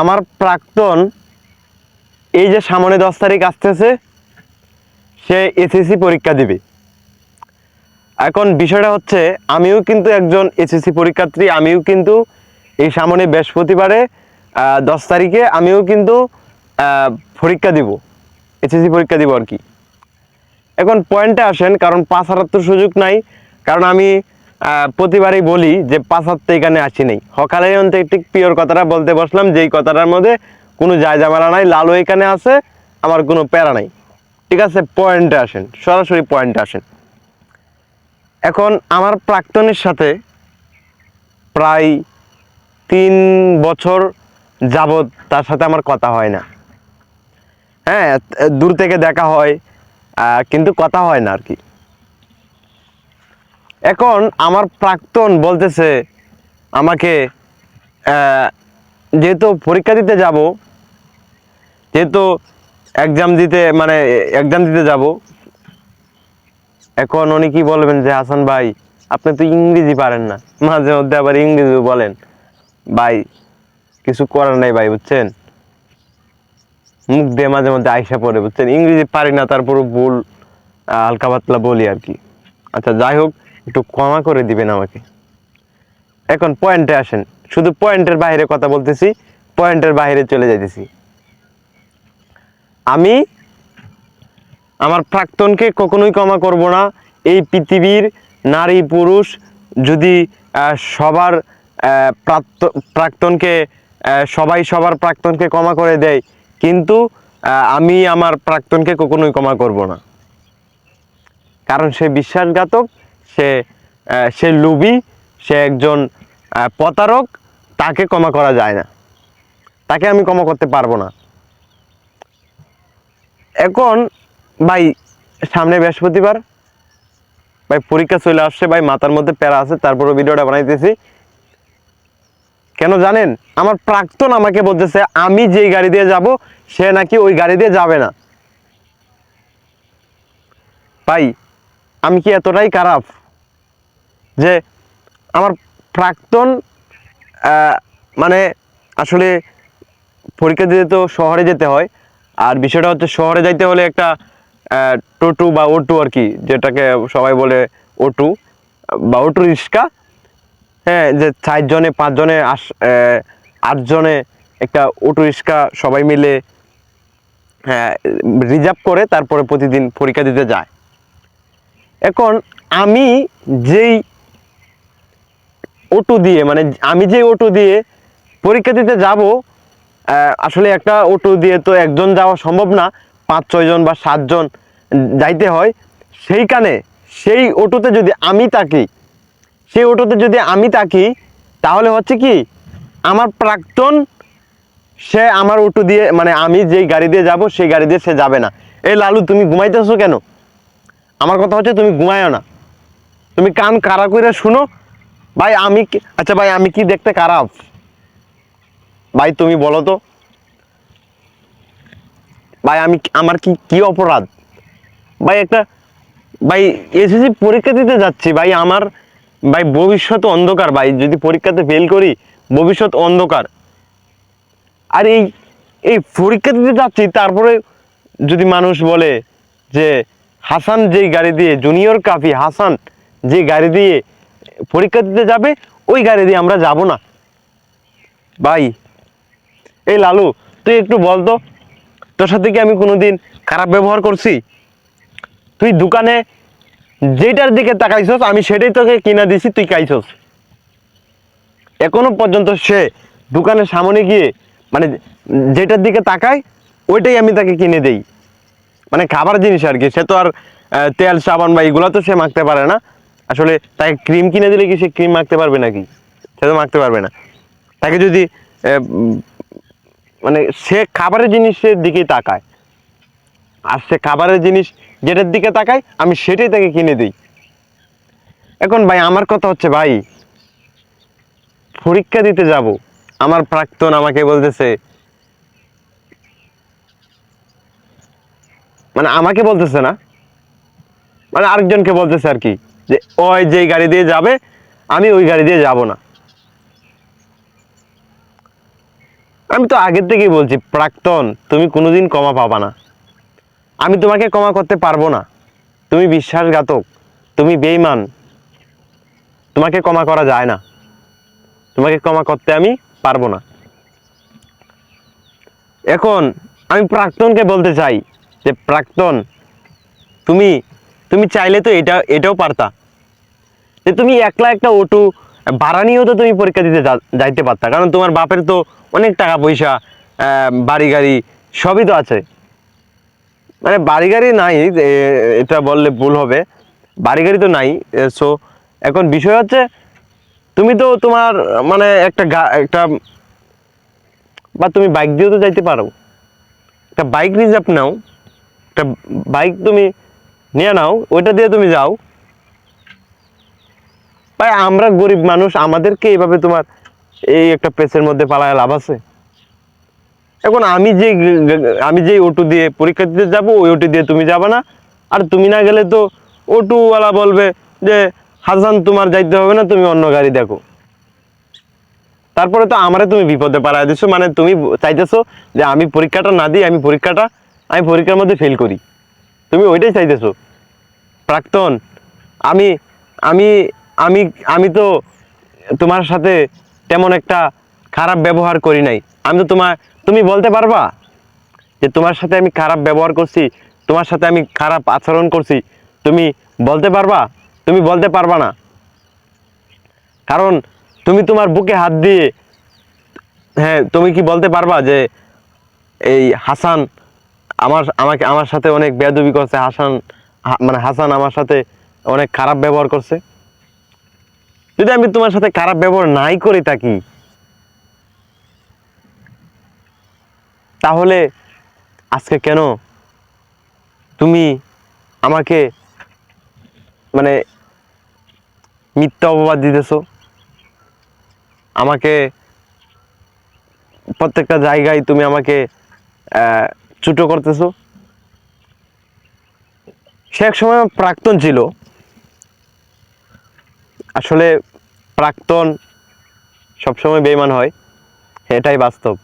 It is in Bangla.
আমার প্রাক্তন এই যে সামনে দশ তারিখ আসতেছে, সে এসএসসি পরীক্ষা দিবে। এখন বিষয়টা হচ্ছে, আমিও কিন্তু একজন এসএসসি পরীক্ষার্থী, আমিও কিন্তু এই সামনে বৃহস্পতিবারে দশ তারিখে আমিও কিন্তু পরীক্ষা দিব। এসএসসি পরীক্ষা দিব আর কি। এখন পয়েন্টে আসেন, কারণ পাঁচ হাজার তো সুযোগ নাই, কারণ আমি প্রতিবারই বলি যে তো এখানে আসি নেই। সকালে অন্ত একটি পিওর কথাটা বলতে বসলাম যেই কথাটার মধ্যে কোনো যায় জামালা নাই, লালু এখানে আছে, আমার কোনো প্যারা নাই। ঠিক আছে, পয়েন্টে আসেন, সরাসরি পয়েন্টে আসেন। এখন আমার প্রাক্তনের সাথে প্রায় তিন বছর যাবৎ তার সাথে আমার কথা হয় না। হ্যাঁ দূর থেকে দেখা হয় কিন্তু কথা হয় না আর কি। এখন আমার প্রাক্তন বলতেছে আমাকে যেহেতু পরীক্ষা দিতে যাব, যেহেতু এক্সাম দিতে মানে এক্সাম দিতে যাব, এখন উনি কি বলবেন যে, হাসান ভাই, আপনি তো ইংরেজি পারেন না। মাঝে মধ্যে আবার ইংরেজি বলেন। ভাই, কিছু করার নাই ভাই, বুঝছেন? মুখ দিয়ে মাঝে মধ্যে আইসা পড়ে, বুঝছেন? ইংরেজি পারি না তারপর ভুল হালকা পাতলা বলি আর কি। আচ্ছা যাই হোক একটু ক্ষমা করে দিবেন আমাকে। এখন পয়েন্টে আসেন। শুধু পয়েন্টের বাইরে কথা বলতেছি পয়েন্টের বাইরে চলে যাইতেছি। আমি আমার প্রাক্তনকে কখনোই ক্ষমা করব না। এই পৃথিবীর নারী পুরুষ যদি সবার প্রাক্তনকে সবাই সবার প্রাক্তনকে ক্ষমা করে দেয়, কিন্তু আমি আমার প্রাক্তনকে কখনোই ক্ষমা করব না। কারণ সে বিশ্বাসঘাতক সে সে লুবি, সে একজন প্রতারক, তাকে ক্ষমা করা যায় না। তাকে আমি ক্ষমা করতে পারব না। এখন, ভাই, সামনে বৃহস্পতিবার, ভাই, পরীক্ষা চলে আসছে, ভাই, মাথার মধ্যে প্যারা আছে, তারপরে ভিডিওটা বানাইতেছি। কেন জানেন? আমার প্রাক্তন আমাকে বলতেছে, আমি যেই গাড়ি দিয়ে যাব, সে নাকি ওই গাড়ি দিয়ে যাবে না। ভাই, আমি কি এতটাই খারাপ? যে আমার প্রাক্তন মানে আসলে পরীক্ষা দিতে তো শহরে যেতে হয়। আর বিষয়টা হচ্ছে শহরে যাইতে হলে একটা টোটো বা অটো আর কি, যেটাকে সবাই বলে অটো, বা অটো রিক্সা। হ্যাঁ যে চারজনে, পাঁচজনে, আস আটজনে একটা অটো রিক্সা সবাই মিলে হ্যাঁ রিজার্ভ করে তারপরে প্রতিদিন পরীক্ষা দিতে যায়। এখন আমি যেই অটো দিয়ে মানে আমি যে অটো দিয়ে পরীক্ষা দিতে যাব আসলে একটা অটো দিয়ে তো একজন যাওয়া সম্ভব না, পাঁচ ছয়জন বা সাতজন যাইতে হয়। সেইখানে সেই অটোতে যদি আমি তাকি সেই অটোতে যদি আমি তাকি তাহলে হচ্ছে কি, আমার প্রাক্তন সে আমার অটো দিয়ে মানে আমি যেই গাড়ি দিয়ে যাব, সেই গাড়ি দিয়ে সে যাবে না। এই লালু, তুমি ঘুমাইতেছো কেন? আমার কথা হচ্ছে তুমি ঘুমায়ও না। তুমি কান কারা করে শুনো ভাই, আমি আচ্ছা ভাই, আমি কি দেখতে খারাপ? ভাই, তুমি বলো তো। ভাই, আমি আমার কি কি অপরাধ? ভাই, একটা ভাই, এসএসসি পরীক্ষা দিতে যাচ্ছি, ভাই, আমার ভাই, ভবিষ্যৎ অন্ধকার, ভাই, যদি পরীক্ষাতে ফেল করি, ভবিষ্যৎ অন্ধকার। আর এই এই পরীক্ষা দিতে যাচ্ছি, তারপরে যদি মানুষ বলে যে, হাসান যেই গাড়ি দিয়ে, জুনিয়র কাফি হাসান যে গাড়ি দিয়ে পরীক্ষা দিতে যাবে, ওই গাড়ি দিয়ে আমরা যাব না। ভাই, এই লালু, তুই একটু বল তো, তোর সাথে কি আমি কোনোদিন খারাপ ব্যবহার করছি? তুই দোকানে যেটার দিকে তাকাইছস, আমি সেটাই তোকে কিনা দিছি, তুই খাইছস। এখনও পর্যন্ত সে দোকানের সামনে গিয়ে মানে যেটার দিকে তাকায়, ওইটাই আমি তাকে কিনে দেই। মানে খাবার জিনিস আর কি, সে তো আর তেল, সাবান বা এগুলো তো সে মাখতে পারে না। আসলে তাকে ক্রিম কিনে দিলে কি সে ক্রিম মাখতে পারবে নাকি? সে তো মাখতে পারবে না। তাকে যদি মানে সে খাবারের জিনিসের দিকেই তাকায়, আর সে খাবারের জিনিস যেটার দিকে তাকায়, আমি সেটাই তাকে কিনে দিই। এখন ভাই, আমার কথা হচ্ছে ভাই, পরীক্ষা দিতে যাব, আমার প্রাক্তন আমাকে বলতেছে মানে আমাকে বলতেছে না মানে আরেকজনকে বলতেছে আর কি। যে, ওই যেই গাড়ি দিয়ে যাবে, আমি ওই গাড়ি দিয়ে যাব না। আমি তো আগের থেকেই বলছি, প্রাক্তন, তুমি কোনোদিন কমা পাবা না। আমি তোমাকে ক্ষমা করতে পারব না। তুমি বিশ্বাসঘাতক, তুমি বেইমান তোমাকে ক্ষমা করা যায় না। তোমাকে ক্ষমা করতে আমি পারব না। এখন আমি প্রাক্তনকে বলতে চাই যে, প্রাক্তন, তুমি তুমি চাইলে তো এটা, এটাও পারতা। যে তুমি একলা একটা অটো, ভাড়া নিয়েও তো তুমি পরীক্ষা দিতে যাইতে পারতা। কারণ তোমার বাপের তো অনেক টাকা পয়সা বাড়ি গাড়ি সবই তো আছে। মানে বাড়ি গাড়ি নাই এটা বললে ভুল হবে। বাড়ি গাড়ি তো নাই সো এখন বিষয় হচ্ছে, তুমি তো তোমার মানে একটা একটা, বা তুমি বাইক দিয়েও তো যাইতে পারো। একটা বাইক রিজার্ভ নাও। একটা বাইক তুমি নিয়ে নাও, ওইটা দিয়ে তুমি যাও। ভাই, আমরা গরিব মানুষ, আমাদেরকে এইভাবে তোমার এই একটা পেসের মধ্যে পালায় লাভ আছে? এখন আমি যে আমি যে অটো দিয়ে পরীক্ষা দিতে যাব, ওই অটো দিয়ে তুমি যাবে না। আর তুমি না গেলে তো অটোওয়ালা বলবে যে, হাসান, তোমার যাইতে হবে না, তুমি অন্য গাড়ি দেখো। তারপরে তো আমারে তুমি বিপদে পাড়ায় দিছো মানে তুমি চাইতেছো যে আমি পরীক্ষাটা না দিই, আমি পরীক্ষাটা, আমি পরীক্ষার মধ্যে ফেল করি। তুমি ওইটাই চাইতেছো? প্রাক্তন? আমি আমি আমি আমি তো তোমার সাথে তেমন একটা খারাপ ব্যবহার করি নাই। আমি তো তোমার তুমি বলতে পারবা যে তোমার সাথে আমি খারাপ ব্যবহার করছি, তোমার সাথে আমি খারাপ আচরণ করছি। তুমি বলতে পারবা? তুমি বলতে পারবা না। কারণ তুমি তোমার বুকে হাত দিয়ে হ্যাঁ তুমি কি বলতে পারবা যে এই হাসান আমার, আমাকে, আমার সাথে অনেক বেয়াদবি করছে, হাসান মানে হাসান আমার সাথে অনেক খারাপ ব্যবহার করছে। যদি আমি তোমার সাথে খারাপ ব্যবহার নাই করে থাকি, তাহলে আজকে কেন তুমি আমাকে মানে মিথ্যা অপবাদ দিতেছো? আমাকে প্রত্যেকটা জায়গায় তুমি আমাকে ছোট করতেছো? সে এক সময় প্রাক্তন ছিল। আসলে প্রাক্তন সবসময় বেমান হয় এটাই বাস্তব।